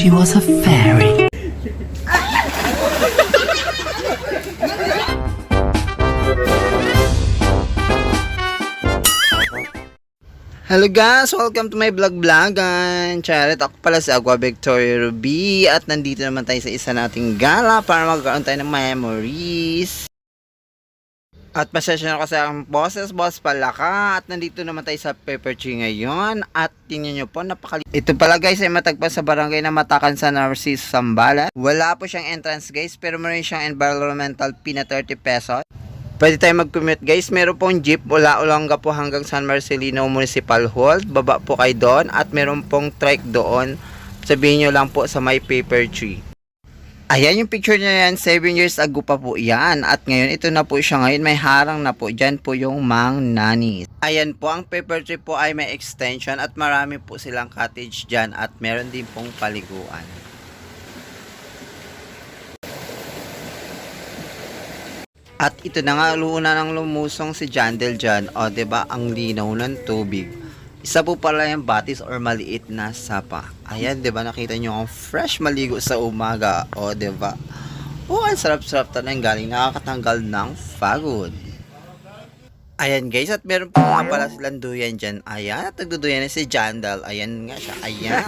she was a fairy. Hello guys! Welcome to my vlog vlogan! Charit, ako pala si Agua Victoria Ruby at nandito naman tayo sa isa nating gala para magkaroon tayo ng memories. At pasensya na kasi ang bosses, boss pala ka. At nandito naman tayo sa Pepper Tree ngayon. At tingnan nyo po, napakali... Ito pala guys ay matagpa sa barangay na Matakan sa Narcis, Sambalat. Wala po siyang entrance guys, pero meron siyang environmental fee na 30 pesos. Pwede tayo mag-commute guys. Meron pong jeep mula Olonga po hanggang San Marcelino Municipal Hall. Baba po kayo doon. At meron pong trike doon. Sabihin nyo lang po sa my paper tree. Ayan yung picture niya yan. 7 years ago pa po yan. At ngayon ito na po siya ngayon. May harang na po. Diyan po yung Mang Nani. Ayan po. Ang paper tree po ay may extension. At marami po silang cottage dyan. At meron din pong paliguan. At ito na nga, luna ng lumusong si Jandel dyan. O, ba ang linaw ng tubig. Isa po pala yung batis or maliit na sapa. Ayan, 'di ba nakita nyo ang fresh maligo sa umaga. O, 'di ba Oh, ang sarap-sarap talaga galing nakakatanggal ng pagod. Ayan guys, at meron po nga pala silang duyan dyan. Ayan, at nagduduyan na si Jandal. Ayan nga siya, ayan.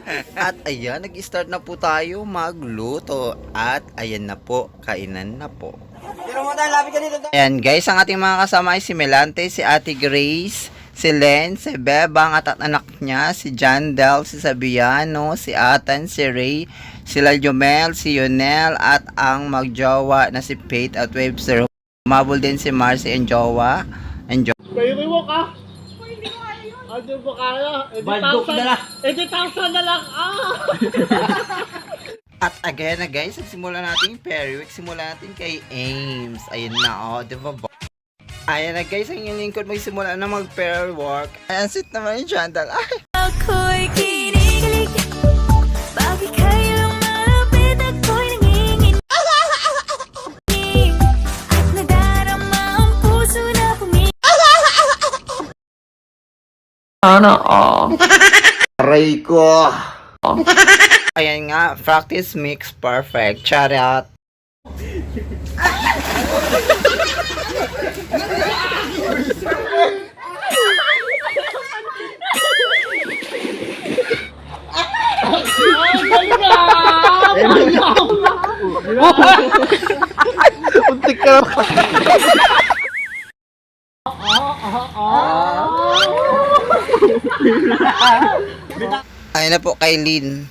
At ayan, nag-start na po tayo magluto. At ayan na po, kainan na po. Ayan guys, ang ating mga kasama ay si Melante, si Ate Grace, si Len, si Bebang at at anak niya, si Jandel, si Sabiano, si Atan, si Ray, si Jomel, si Yonel at ang magjowa na si Pate at Webster. Umabol din si Marcy and Jowa. And Jo- Bayarin mo ka. Ano ba kaya? Baldok na lang. 80,000 na lang. Ah! At again na guys, nagsimula natin yung periwick. Simula natin kay Ames. Ayun na, oh, di ba? Ayan na guys, ang yung lingkod magsimula na mag-pair work. Ayan, sit naman yung Jandal. Ay! Ako'y kinikilig Bakit kayo malapit ako'y nanginginig At nadarama ang puso na pumili Aray ko! Ayan nga, practice makes perfect. Charot! Untik ka Ayun na po kay Lynn.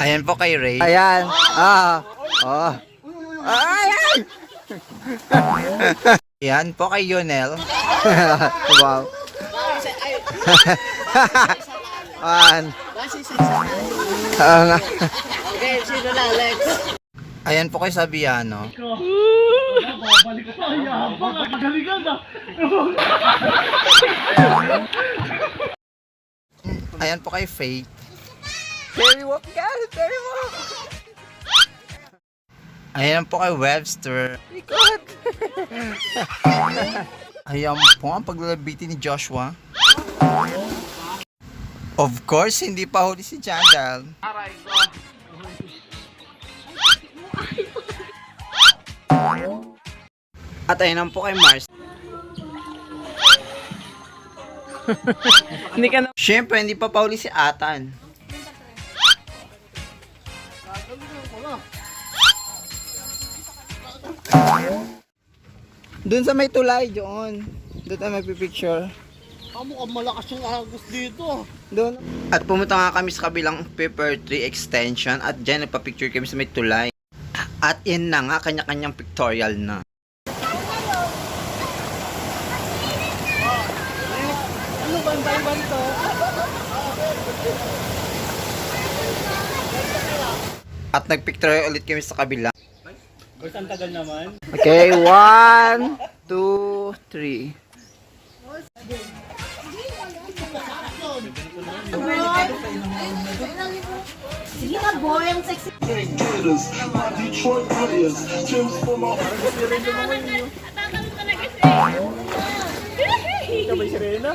Ayan po kay Ray. Ayan. Ah. Oh. Ayan. Ayan po kay Yonel. wow. Ayan. Ah, nga. Ayan po kay Sabiano. Babalik ka pa. Yabang. Magalingan na. Ayan po kay Faith. Terry walk guys, Terry walk. Ayan po kay Webster. Ikot. Ayan po ang paglalabitin ni Joshua. Of course, hindi pa huli si Jandal. At ayun naman po kay Mars. Hindi ka na. Siyempre, hindi pa pauli si Atan. Doon sa may tulay, doon. Doon tayo magpipicture. Ah, mukhang malakas yung agos dito. Doon. At pumunta nga kami sa kabilang paper tree extension at dyan nagpa-picture kami sa may tulay. At yan na nga, kanya-kanyang pictorial na. Ano ba ang taiwan to? At nagpictorial ulit kami sa kabila. Ba't ang tagal naman? Okay, one, two, three. Detroit Brilliance, Tim's for my may sirena.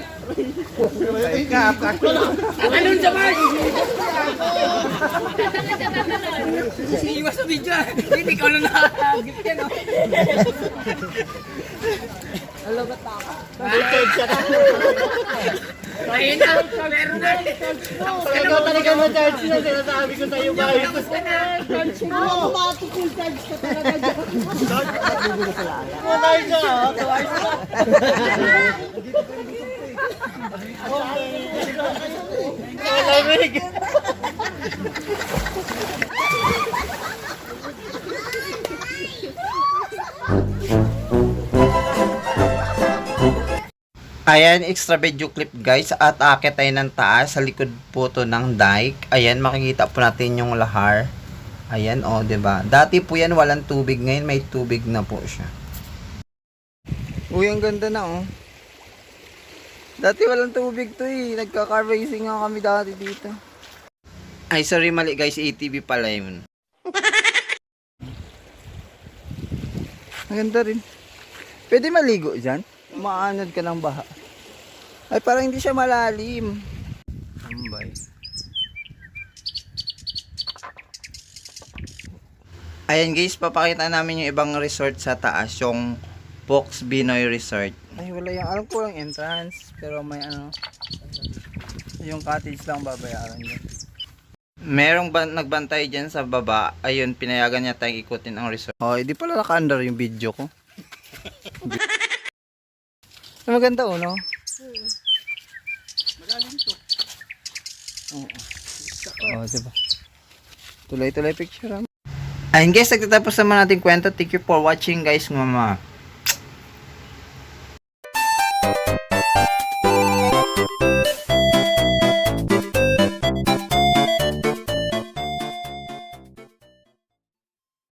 Iwas sa video. Hindi ikaw na nakagip yan oh. Hello, ba't ako? Ayun na, meron na. Ikaw talaga ma-charge na sinasabi ko sa'yo ba? Matay ka ha? Malamig. Ayan, extra video clip guys. At akit tayo ng taas sa likod po to ng dike. Ayan, makikita po natin yung lahar. Ayan, oh, 'di ba? Dati po yan walang tubig, ngayon may tubig na po siya. Uy, ang ganda na oh. Dati walang tubig to eh. Nagka-car racing nga kami dati dito. Ay, sorry, mali guys. ATV pala yun. Ang ganda rin. Pwede maligo dyan? Maanod ka ng baha. Ay, parang hindi siya malalim. Tambay. Ayan guys, papakita namin yung ibang resort sa taas. Yung Fox Binoy Resort. Ay, wala yung, alam ko lang entrance. Pero may ano, yung cottage lang babayaran dyan. Merong ban nagbantay dyan sa baba. Ayun, pinayagan niya tayong ikutin ang resort. Oh, hindi pala naka-under yung video ko. Maganda oh, no? Malalim to. Oo. Oo, diba? Tuloy-tuloy picture ah. Ayun guys, nagtatapos naman natin kwento. Thank you for watching guys, mama.